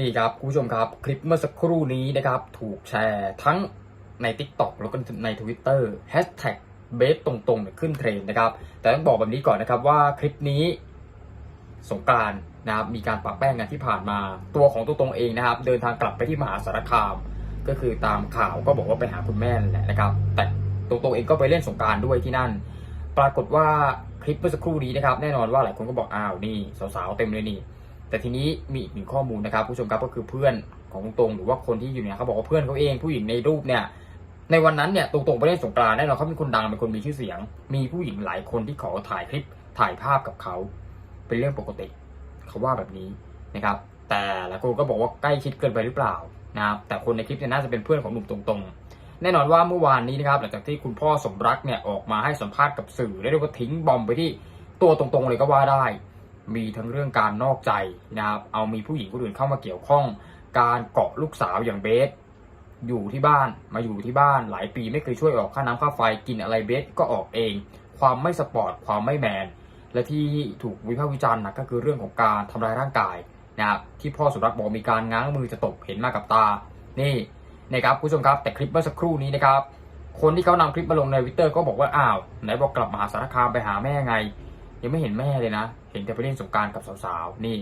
นี่ครับคุณผู้ชมครับคลิปเมื่อสักครู่นี้นะครับ ถูกแชร์ทั้งใน TikTok แล้วก็ใน Twitter แฮชแท็กเบสตรงๆเนี่ยขึ้นเทรนนะครับ แต่ต้องบอกแบบนี้ก่อนนะครับว่าคลิปนี้สงกานต์นะครับมีการปะแป้งกันที่ผ่านมา ตัวของตัวตรงเองนะครับ เดินทางกลับไปที่มหาสารคาม ก็คือตามข่าวก็บอกว่าไปหาคุณแม่แหละนะครับ แต่ตัวตรงเองก็ไปเล่นสงการด้วยที่นั่น ปรากฏว่าคลิปเมื่อสักครู่นี้นะครับ แน่นอนว่าหลายคนก็บอกอ้าวนี่สาวๆเต็มเลยนี่ แต่ทีนี้มีอีกหนึ่งข้อมูลนะครับผู้ชมครับก็คือเพื่อนของตรงๆหรือว่าคนที่อยู่เนี่ยเขาบอกว่าเพื่อนเขาเองผู้หญิงในรูปเนี่ยในวันนั้นเนี่ยตรงๆไปเล่นสงกรานต์แน่นอนเขาเป็นคนดังเป็นคนมีชื่อเสียง มีผู้หญิงหลายคนที่ขอถ่ายคลิปถ่ายภาพกับเขาเป็นเรื่องปกติเขาว่าแบบนี้นะครับ แต่หลายคนก็บอกว่าใกล้ชิดเกินไปหรือเปล่านะครับแต่คนในคลิปเนี่ยน่าจะเป็นเพื่อนของหนุ่มตรงๆ แน่นอนว่าเมื่อวานนี้นะครับหลังจากที่คุณพ่อสมรักเนี่ยออกมาให้สัมภาษณ์กับสื่อและเรียกว่าทิ้งบอมไปที่ตัวตรงๆเลยก็ว่าได้ มีทั้งเรื่องการนอกใจนะครับ เอามีผู้หญิงคนอื่นเข้ามาเกี่ยวข้อง การเกาะลูกสาวอย่างเบส อยู่ที่บ้านมาอยู่ที่บ้านหลายปีไม่เคยช่วยออกค่าน้ำค่าไฟกินอะไรเบสก็ออกเอง ความไม่สปอร์ตความไม่แมน และที่ถูกวิพากษ์วิจารณ์หนักก็คือเรื่องของการทำร้ายร่างกายนะครับที่พ่อสุรักษ์บอกมีการง้างมือจะตบเห็นมากับตา นี่นะครับคุณผู้ชมครับแต่คลิปเมื่อสักครู่นี้นะครับ คนที่เขานำคลิปมาลงในวิตเตอร์ก็บอกว่าอ้าวไหนบอกกลับมาหาสารคามไปหาแม่ไง ยังไม่เห็นแม่เลยนะ เห็นแต่ไปเล่นสงการกับสาวๆ นี่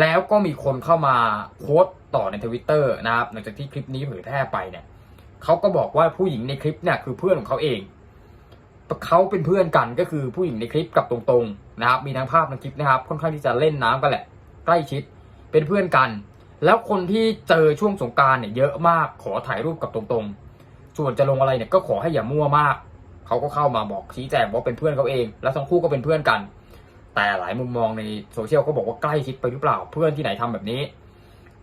แล้วก็มีคนเข้ามาโพสต์ต่อในทวิตเตอร์นะครับ หลังจากที่คลิปนี้เผยแพร่ไปเนี่ยเขาก็บอกว่าผู้หญิงในคลิปเนี่ยคือเพื่อนของเขาเอง เขาเป็นเพื่อนกันก็คือผู้หญิงในคลิปกับตรงๆนะครับ มีทั้งภาพในคลิปนะครับ ค่อนข้างที่จะเล่นน้ำกันแหละ ใกล้ชิด เป็นเพื่อนกัน แล้วคนที่เจอช่วงสงการเนี่ยเยอะมาก ขอถ่ายรูปกับตรงๆ ส่วนจะลงอะไรเนี่ยก็ขอให้อย่ามั่วมาก เขาก็เข้ามาบอกชี้แจงว่าเป็นเพื่อนเขาเอง แล้วทั้งคู่ก็เป็นเพื่อนกัน แต่หลายมุมมองในโซเชียลก็บอกว่าใกล้ชิดไปหรือเปล่า เพื่อนที่ไหนทำแบบนี้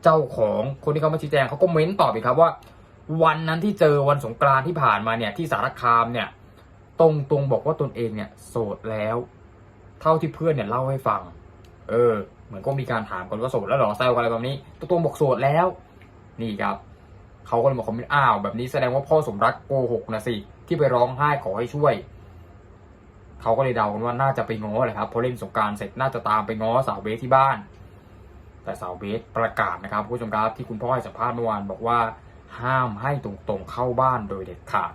เจ้าของคนที่เขามาชี้แจงเขาก็เม้นตอบอีกครับว่า วันนั้นที่เจอวันสงกรานที่ผ่านมาเนี่ยที่สารคามเนี่ย ตรงตรงบอกว่าตนเองเนี่ย โสดแล้ว เท่าที่เพื่อนเนี่ยเล่าให้ฟัง เออ เหมือนก็มีการถามกันว่าโสดแล้วหรอแซวกันอะไรแบบนี้ตรงตรงบอกโสดแล้ว นี่ครับเขาก็เลยมาคอมเมนต์อ้าวแบบนี้แสดงว่าพ่อสมรักโกหกนะสิ ที่ไปร้องไห้ขอให้ช่วย เขาก็เลยเดากันว่าน่าจะไปง้อแหละครับพอเล่นสงการเสร็จน่าจะตามไปง้อสาวเบสที่บ้าน แต่สาวเบสประกาศนะครับคุณผู้ชมครับที่คุณพ่อให้สัมภาษณ์เมื่อวานบอกว่า ห้ามให้ตรงๆเข้าบ้านโดยเด็ดขาด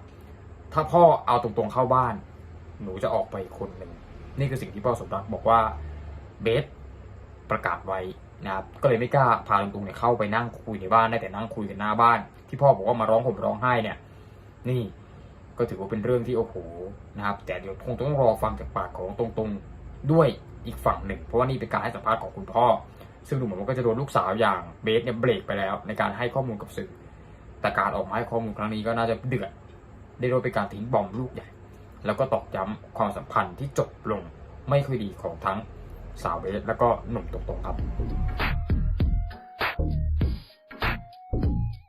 ถ้าพ่อเอาตรงๆเข้าบ้าน หนูจะออกไปคนหนึ่งนี่คือสิ่งที่พ่อสมรักบอกว่าเบสประกาศไว้นะครับก็เลยไม่กล้าพาตรงๆเนี่ยเข้าไปนั่งคุยในบ้านได้แต่นั่งคุยกันหน้าบ้าน ที่พ่อบอกว่ามาร้องห่มร้องไห้เนี่ย นี่ ก็ถือว่าเป็นเรื่องที่โอ้โหนะครับแต่เดี๋ยวคงต้องรอฟังจากปากของตรงๆด้วยอีกฝั่งหนึ่ง เพราะว่านี่เป็นการให้สัมภาษณ์ของคุณพ่อ ซึ่งดูเหมือนว่าก็จะโดนลูกสาวอย่างเบสเนี่ยเบรกไปแล้ว ในการให้ข้อมูลกับสื่อ แต่การออกมาให้ข้อมูลครั้งนี้ก็น่าจะเดือดได้โดยเป็นการทิ้งบอมลูกใหญ่ แล้วก็ตอกย้ำความสัมพันธ์ที่จบลงไม่ค่อยดีของทั้งสาวเบสแล้วก็หนุ่มตรงๆครับ